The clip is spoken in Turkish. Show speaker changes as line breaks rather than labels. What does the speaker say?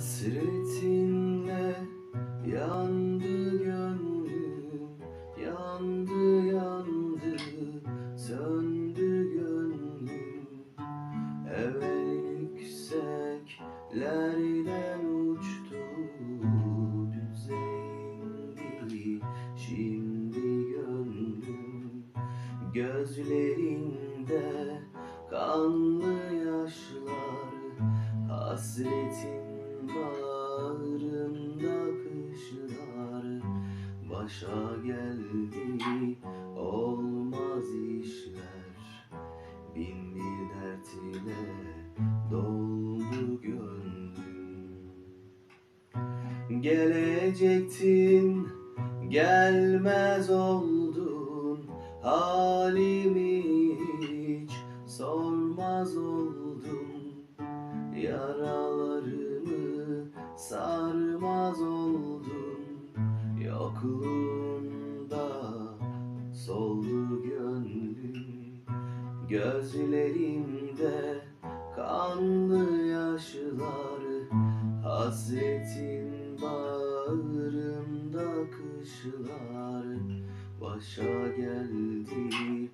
Hasretinle yandı gönlüm Yandı yandı söndü gönlüm. Evvel yükseklerden uçtu Düzeyindi şimdi gönlüm. Gözlerinde kanlı yaşlar Hasretin Başa geldi olmaz işler. Bin bir dert ile doldu gönlüm. Gelecektin gelmez oldun. Halimi hiç sormaz oldun. Yaralarımı sarmaz Gözlerimde kanlı yaşlar Hasretin bağrımda kışlar. Başa geldi